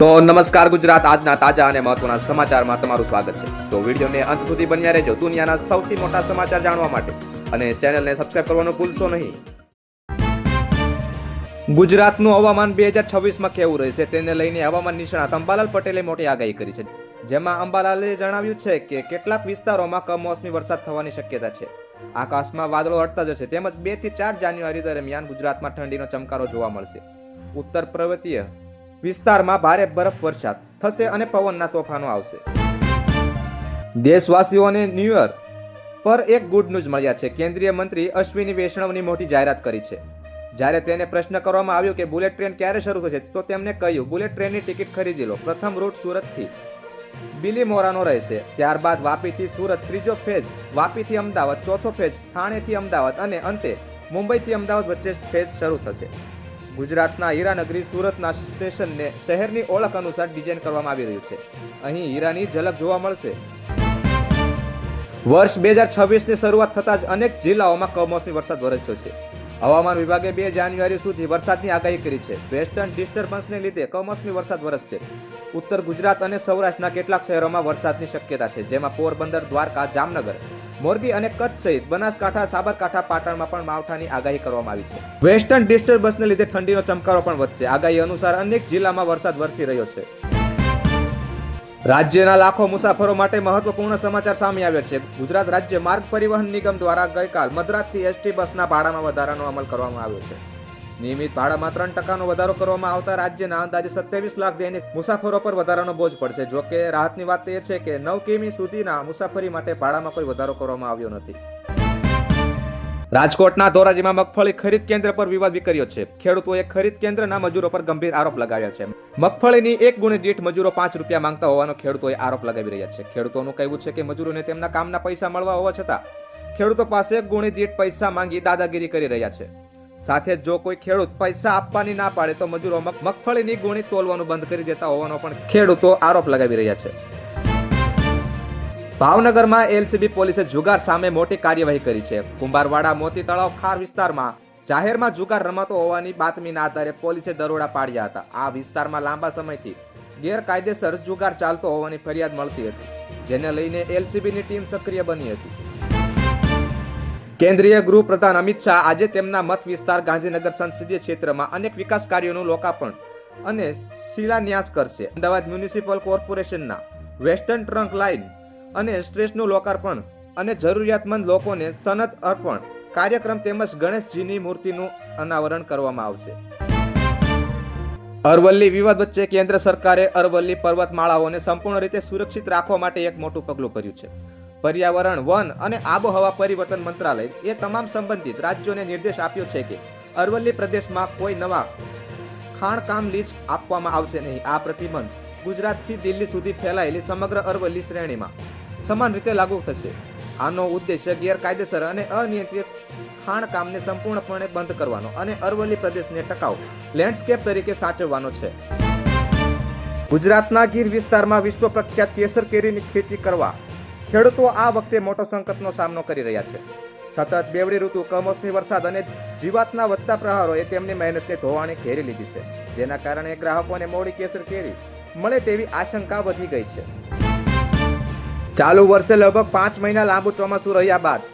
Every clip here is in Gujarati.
તો નમસ્કાર ગુજરાત, આજના તાજા અને મહત્વના સમાચારમાં તમારું સ્વાગત છે. તો વિડીયોને અંત સુધી બન્યા રહેજો દુનિયાના સૌથી મોટા સમાચાર જાણવા માટે અને ચેનલને સબસ્ક્રાઇબ કરવાનું ભૂલશો નહીં. ગુજરાતનું હવામાન બે હજાર છવ્વીસમાં કેવું રહેશે તેને લઈને હવામાન નિષ્ણાત અંબાલાલ પટેલે મોટી આગાહી કરી છે. જેમાં અંબાલાલે જણાવ્યું છે કે કેટલાક વિસ્તારોમાં કમોસમી વરસાદ થવાની શક્યતા છે. આકાશમાં વાદળો હટતા જશે તેમજ બેથી ચાર જાન્યુઆરી દરમિયાન ગુજરાતમાં ઠંડીનો ચમકારો જોવા મળશે. ઉત્તર પર્વતીય વિસ્તારમાં ભારે બરફ વરસાદ થશે અને પવનના તોફાનો આવશે. દેશવાસીઓને ન્યૂ યર પર એક ગુડ ન્યૂઝ મળ્યા છે. કેન્દ્રીય મંત્રી અશ્વિની વૈષ્ણવની મોટી જાહેરાત કરી છે. જ્યારે તેને પ્રશ્ન કરવામાં આવ્યો કે બુલેટ ટ્રેન ક્યારે શરૂ થશે, તો તેમને કહ્યું, બુલેટ ટ્રેનની ટિકિટ ખરીદી લો. પ્રથમ રૂટ સુરતથી બિલીમોરાનો રહેશે. ત્યારબાદ વાપીથી સુરત, ત્રીજો ફેજ વાપીથી અમદાવાદ, ચોથો ફેજ થાણેથી અમદાવાદ અને અંતે મુંબઈથી અમદાવાદ વચ્ચે ફેજ શરૂ થશે. ગુજરાતના હીરાનગરી સુરતના સ્ટેશનને શહેરની ઓળખ અનુસાર ડિઝાઇન કરવામાં આવી રહ્યું છે. અહીં હીરાની ઝલક જોવા મળશે. વર્ષ બે હજાર છવ્વીસની શરૂઆત થતાં જ અનેક જિલ્લાઓમાં કમોસમી વરસાદ વરસ્યો છે. હવામાન વિભાગે બે જાન્યુઆરી સુધી વરસાદની આગાહી કરી છે. વેસ્ટર્ન ડિસ્ટર્બન્સને લીધે કમોસમી વરસાદ વરસશે. ઉત્તર ગુજરાત અને સૌરાષ્ટ્રના કેટલાક શહેરોમાં વરસાદની શક્યતા છે, જેમાં પોરબંદર, દ્વારકા, જામનગર, મોરબી અને કચ્છ સહિત બનાસકાંઠા, સાબરકાંઠા, પાટણમાં પણ માવઠાની આગાહી કરવામાં આવી છે. વેસ્ટર્ન ડિસ્ટર્બન્સને લીધે ઠંડીનો ચમકારો પણ વધશે. આગાહી અનુસાર અનેક જિલ્લામાં વરસાદ વરસી રહ્યો છે. રાજ્યના લાખો મુસાફરો માટે મહત્વપૂર્ણ સમાચાર સામે આવ્યા છે. ગુજરાત રાજ્ય માર્ગ પરિવહન નિગમ દ્વારા ગઈકાલ મદ્રાસથી એસટી બસના ભાડામાં વધારાનો અમલ કરવામાં આવ્યો છે. નિયમિત ભાડામાં ત્રણ ટકાનો વધારો કરવામાં આવતા રાજ્યના અંદાજે સત્યાવીસ લાખ દૈનિક મુસાફરો પર વધારાનો બોજ પડશે. જોકે રાહતની વાત એ છે કે નવ કિમી સુધીના મુસાફરી માટે ભાડામાં કોઈ વધારો કરવામાં આવ્યો નથી. રાજકોટના ધોરાજીમાં મગફળી ખરીદ કેન્દ્ર પર વિવાદ વિકર્યો છે. ખેડૂતોએ ખરીદ કેન્દ્રના મજૂરો પર ગંભીર આરોપ લગાવ્યા છે. મગફળીની એક ગુણી દીઠ મજૂરો પાંચ રૂપિયા માંગતા હોવાનો ખેડૂતોએ આરોપ લગાવી રહ્યા છે. ખેડૂતોનું કહેવું છે કે મજૂરોને તેમના કામના પૈસા મળવા હોવા છતાં ખેડૂતો પાસે ગુણી દીઠ પૈસા માંગી દાદાગીરી કરી રહ્યા છે. સાથે જો કોઈ ખેડૂત પૈસા આપવાની ના પાડે તો મજૂરો મગફળીની ગુણી તોલવાનું બંધ કરી દેતા હોવાનો પણ ખેડૂતો આરોપ લગાવી રહ્યા છે. ભાવનગરમાં એલસીબી પોલીસે જુગાર સામે મોટી કાર્યવાહી કરી છે. કુંભારવાડા મોતી તળાવ ખાર વિસ્તારમાં જાહેરમાં જુગાર રમાતો હોવાની બાતમીના આધારે પોલીસે દરોડા પાડ્યા હતા. આ વિસ્તારમાં લાંબા સમયથી ગેરકાયદેસર જુગાર ચાલતો હોવાની ફરિયાદ મળતી હતી, જેને લઈને એલસીબીની ટીમ સક્રિય બની હતી. કેન્દ્રીય ગૃહ પ્રધાન અમિત શાહ આજે તેમના મત વિસ્તાર ગાંધીનગર સંસદીય ક્ષેત્રમાં અનેક વિકાસ કાર્યોનું લોકાર્પણ અને શિલાન્યાસ કરશે. અમદાવાદ મ્યુનિસિપલ કોર્પોરેશનના વેસ્ટર્ન ટ્રંક લાઇન અને શ્રેષ્ઠનું લોકાર્પણ અને જરૂરિયાતમંદ લોકોને સનત અર્પણ. કાર્યક્રમ તેમજ ગણેશજીની મૂર્તિનું અનાવરણ કરવામાં આવશે. અરવલ્લી વિવાદ વચ્ચે કેન્દ્ર સરકારે અરવલ્લી પર્વતમાળાઓને સંપૂર્ણ રીતે સુરક્ષિત રાખવા માટે એક મોટું પગલું ભર્યું છે. પર્યાવરણ, વન અને આબોહવા પરિવર્તન મંત્રાલય એ તમામ સંબંધિત રાજ્યોને નિર્દેશ આપ્યો છે કે અરવલ્લી પ્રદેશમાં કોઈ નવા ખાણકામ લીઝ આપવામાં આવશે નહીં. આ પ્રતિબંધ ગુજરાતથી દિલ્હી સુધી ફેલાયેલી સમગ્ર અરવલ્લી શ્રેણીમાં સમાન રીતે લાગુ થશે. આનો ઉદ્દેશ્ય ગેરકાયદેસર અને અનિયંત્રિત ખાણકામને સંપૂર્ણપણે બંધ કરવાનો અને અરવલ્લી પ્રદેશને ટકાઉ લેન્ડસ્કેપ તરીકે સાચવવાનો છે. ગુજરાતના ગીર વિસ્તારમાં વિશ્વ પ્રખ્યાત કેસર કેરીની ખેતી કરવા ખેડૂતો આ વખતે મોટો સંકટનો સામનો કરી રહ્યા છે. સતત બેવડી ઋતુ, કમોસમી વરસાદ અને જીવાતના વધતા પ્રહારોએ તેમની મહેનતને ધોવાણે ઘેરી લીધી છે. જેના કારણે ગ્રાહકોને મોડી કેસર કેરી મળે તેવી આશંકા વધી ગઈ છે. ચાલુ વર્ષે લગભગ પાંચ મહિના લાંબુ ચોમાસું રહ્યા બાદ.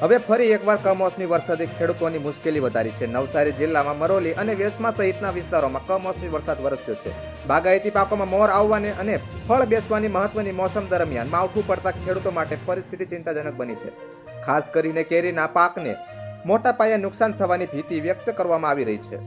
હવે ફરી એકવાર કમોસમી વરસાદે ખેડૂતોની મુશ્કેલી વધારી છે. નવસારી જિલ્લામાં મરોલી અને વેસમા સહિતના વિસ્તારોમાં કમોસમી વરસાદ વરસ્યો છે. બાગાયતી પાકોમાં મોર આવવાને અને ફળ બેસવાની મહત્વની મોસમ દરમિયાન માવઠું પડતા ખેડૂતો માટે પરિસ્થિતિ ચિંતાજનક બની છે. ખાસ કરીને કેરીના પાકને મોટા પાયે નુકસાન થવાની ભીતિ વ્યક્ત કરવામાં આવી રહી છે.